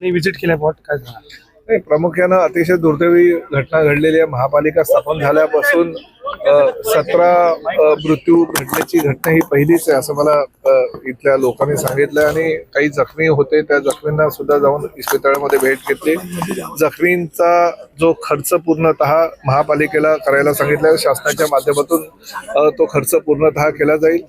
नाही व्हिजिट केल्या पॉट काय झालं? नाही प्रामुख्यानं अतिशय दुर्दैवी घटना घडलेली आहे. महापालिका स्थापन झाल्यापासून सतरा मृत्यू घडण्याची घटना ही पहिलीच आहे असं मला इथल्या लोकांनी सांगितलं आणि काही जखमी होते त्या जखमींना सुद्धा जाऊन इस्पितळामध्ये भेट घेतली. जखमींचा जो खर्च पूर्णतः महापालिकेला करायला सांगितलं शासनाच्या माध्यमातून तो खर्च पूर्णतः केला जाईल.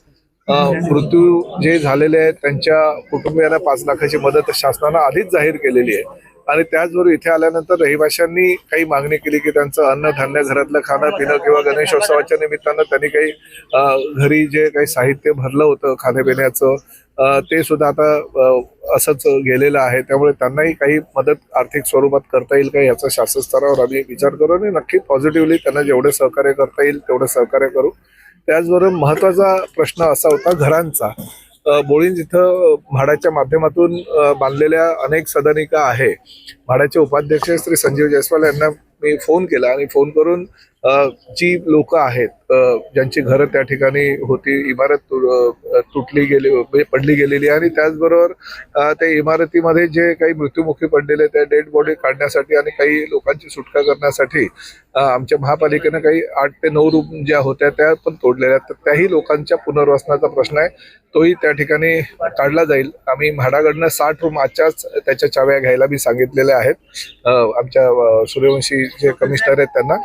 मृत्यू जे झालेले आहेत त्यांच्या कुटुंबियांना पाच लाखाची मदत शासनानं आधीच जाहीर केलेली आहे. आणि त्याचबरोबर इथे आल्यानंतर रहिवाशांनी काही मागणी केली की त्यांचं अन्नधान्य घरातलं खाणं पिणं किंवा गणेशोत्सवाच्या निमित्तानं त्यांनी काही घरी जे काही साहित्य भरलं होतं खाण्यापिण्याचं ते सुद्धा आता असंच गेलेलं आहे. त्यामुळे त्यांनाही काही मदत आर्थिक स्वरूपात करता येईल का याचा शासन स्तरावर आम्ही विचार करू आणि नक्की पॉझिटिव्हली त्यांना जेवढे सहकार्य करता येईल तेवढं सहकार्य करू. त्याचबरोबर महत्त्वाचा प्रश्न असा होता घरांचा. अ, बोळींज इथं म्हाडाच्या माध्यमातून बांधलेल्या अनेक सदनिका आहे. म्हाडाचे उपाध्यक्ष श्री संजीव जयस्वाल यांना मी फोन केला आणि फोन करून जी लोक आहेत ज्यांची घरं त्या ठिकाणी होती इमारत तुटली गेली म्हणजे पडली गेलेली आणि त्याचबरोबर त्या इमारतीमध्ये जे काही मृत्युमुखी पडलेले त्या डेड बॉडी काढण्यासाठी आणि काही लोकांची सुटका करण्यासाठी आमच्या महापालिकेनं काही आठ ते नऊ रूम ज्या होत्या त्या पण तोडलेल्या आहेत. तर त्याही लोकांच्या पुनर्वसनाचा प्रश्न आहे. तोही त्या ठिकाणी काढला जाईल. आम्ही म्हाडाकडनं साठ रूम आजच्याच त्याच्या चाव्या घ्यायला मी सांगितलेल्या आहेत. आमच्या सूर्यवंशी जे कमिशनर आहेत त्यांना.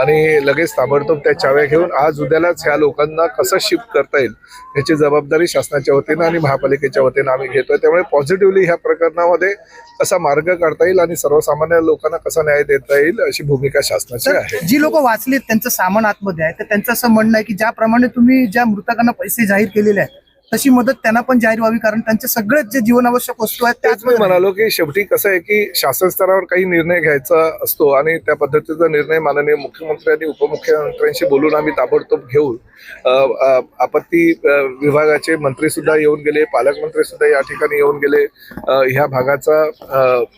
आणि लगेच ताबडतोब त्या चाव्या घेऊन आज उद्यालाच ह्या लोकांना कसं शिफ्ट करता येईल याची जबाबदारी शासनाच्या वतीनं आणि महापालिकेच्या वतीनं आम्ही घेतोय. त्यामुळे पॉझिटिव्हली ह्या प्रकरणामध्ये कसा मार्ग काढता येईल आणि सर्वसामान्य लोकांना कसा न्याय देता येईल अशी भूमिका शासनाची आहे. जी लोक वाचलीत त्यांचं सामान आतमध्ये आहे तर त्यांचं असं म्हणणं आहे की ज्याप्रमाणे तुम्ही ज्या मृतकांना पैसे जाहीर केलेले आहेत तशी मदत त्यांना पण जाहीर व्हावी कारण त्यांचे सगळेच जे जीवनावश्यक वस्तू आहेत त्याच मी म्हणालो की शेवटी कसं आहे की शासन स्तरावर काही निर्णय घ्यायचा असतो आणि त्या पद्धतीचा निर्णय माननीय मुख्यमंत्री आणि उपमुख्यमंत्र्यांशी बोलून आम्ही ताबडतोब घेऊ. आपत्ती विभागाचे मंत्री सुद्धा येऊन गेले पालकमंत्री सुद्धा या ठिकाणी येऊन गेले. ह्या भागाचा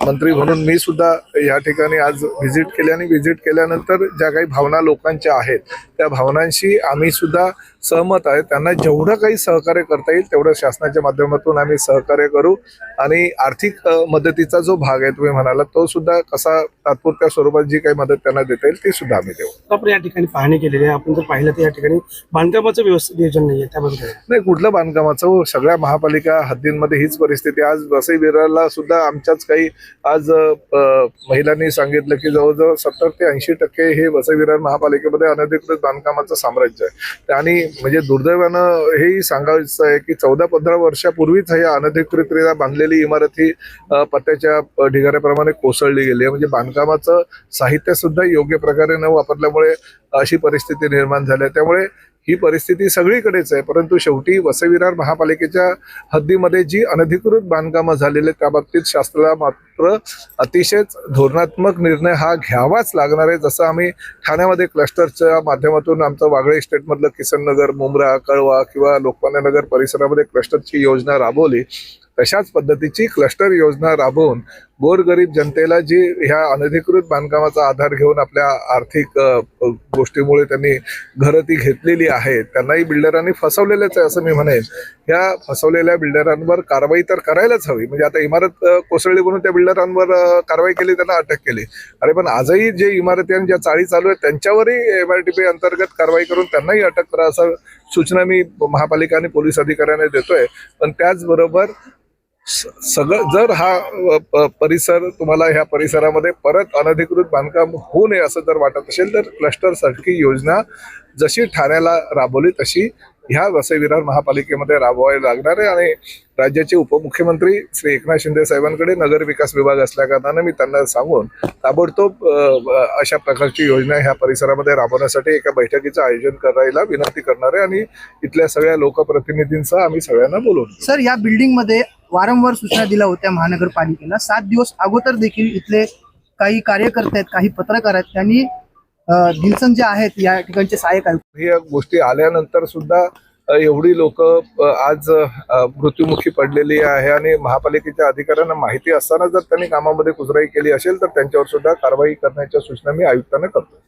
मंत्री म्हणून मी सुद्धा या ठिकाणी आज व्हिजिट केली आणि व्हिजिट केल्यानंतर ज्या काही भावना लोकांच्या आहेत त्या भावनांशी आम्ही सुद्धा सहमत आहे. त्यांना जेवढं काही सहकार्य करता येईल तेवढं शासनाच्या माध्यमातून आम्ही सहकार्य करू आणि आर्थिक मदतीचा जो भाग आहे तुम्ही म्हणाला तो सुद्धा कसा तात्पुरत्या स्वरूपात जी काही मदत त्यांना देता येईल ती सुद्धा आम्ही देऊ. आपण या ठिकाणी पाहणी केलेली आहे. आपण जर पाहिलं तर या ठिकाणी बांधकामाचं व्यवस्थित नियोजन नाही आहे त्याबद्दल काय? नाही कुठलं बांधकामाचं? हो, सगळ्या महापालिका हद्दींमध्ये हीच परिस्थिती आज वसई विरारला सुद्धा आमच्याच काही आज अ, महिलांनी सांगितलं की जवळजवळ सत्तर ते ऐंशी टक्के हे वसई विरार महापालिकेमध्ये अनधिकृत बांधकामाचं साम्राज्य आहे. आणि म्हणजे दुर्दैवानं हेही सांगायचं आहे की चौदा पंधरा वर्षापूर्वीच ह्या अनधिकृतरित्या बांधलेली इमारत ही अ, पत्त्याच्या ढिगाऱ्याप्रमाणे कोसळली गेली आहे. म्हणजे बांधकामाचं साहित्य सुद्धा योग्य प्रकारे न वापरल्यामुळे अशी परिस्थिती निर्माण झाली त्यामुळे ही परिस्थिती सगळीकडेच आहे. परंतु शेवटी वसविरार महापालिकेच्या हद्दीमध्ये जी अनधिकृत बांधकामं झालेली आहेत त्या बाबतीत शास्त्राला मात्र अतिशयच धोरणात्मक निर्णय हा घ्यावाच लागणार आहे. जसं आम्ही ठाण्यामध्ये क्लस्टरच्या माध्यमातून आमचं वागळे स्टेटमधलं किसन नगर मुंब्रा कळवा किंवा लोकमान्य नगर परिसरामध्ये क्लस्टरची योजना राबवली. तशाच पद्धतीची क्लस्टर योजना राबवून गोरगरीब जनतेला जी ह्या अनधिकृत बांधकामाचा आधार घेऊन आपल्या आर्थिक गोष्टीमुळे त्यांनी घरं ती घेतलेली आहेत त्यांनाही बिल्डरांनी फसवलेलंच आहे असं मी म्हणेन. ह्या फसवलेल्या बिल्डरांवर कारवाई तर करायलाच हवी. म्हणजे आता इमारत कोसळली म्हणून त्या बिल्डरांवर कारवाई केली त्यांना अटक केली. अरे पण आजही जे इमारती आणि ज्या चाळी चालू आहेत त्यांच्यावरही एम आर टी पी अंतर्गत कारवाई करून त्यांनाही अटक करा असं सूचना मी महापालिका आणि पोलीस अधिकाऱ्यांना देतोय. पण त्याचबरोबर सगळं जर हा परिसर तुम्हाला ह्या परिसरामध्ये परत अनधिकृत बांधकाम होऊ नये असं जर वाटत असेल तर क्लस्टर सारखी योजना जशी ठाण्याला राबवली तशी ह्या वसई विरार महापालिकेमध्ये राबवायला लागणार आहे. आणि राज्याचे उपमुख्यमंत्री श्री एकनाथ शिंदे साहेबांकडे नगर विकास विभाग असल्याकारणानं मी त्यांना सांगून ताबडतोब अशा प्रकारची योजना ह्या परिसरामध्ये राबवण्यासाठी एका बैठकीचं आयोजन करायला विनंती करणार आहे. आणि इथल्या सगळ्या लोकप्रतिनिधींचा आम्ही सगळ्यांना बोलवू सर या बिल्डिंगमध्ये वारंवार सूचना दिल्या होत्या महानगरपालिकेला. सात दिवस अगोदर देखील इथले काही कार्यकर्ते आहेत काही पत्रकार आहेत त्यांनी दिलसन जे आहेत या ठिकाणचे सहाय्यक आयुक्त. हे गोष्टी आल्यानंतर सुद्धा एवढी लोक आज मृत्युमुखी पडलेली आहे आणि महापालिकेच्या अधिकाऱ्यांना माहिती असताना जर त्यांनी कामामध्ये कुजराई केली असेल तर त्यांच्यावर सुद्धा कारवाई करण्याच्या सूचना मी आयुक्तांना करतो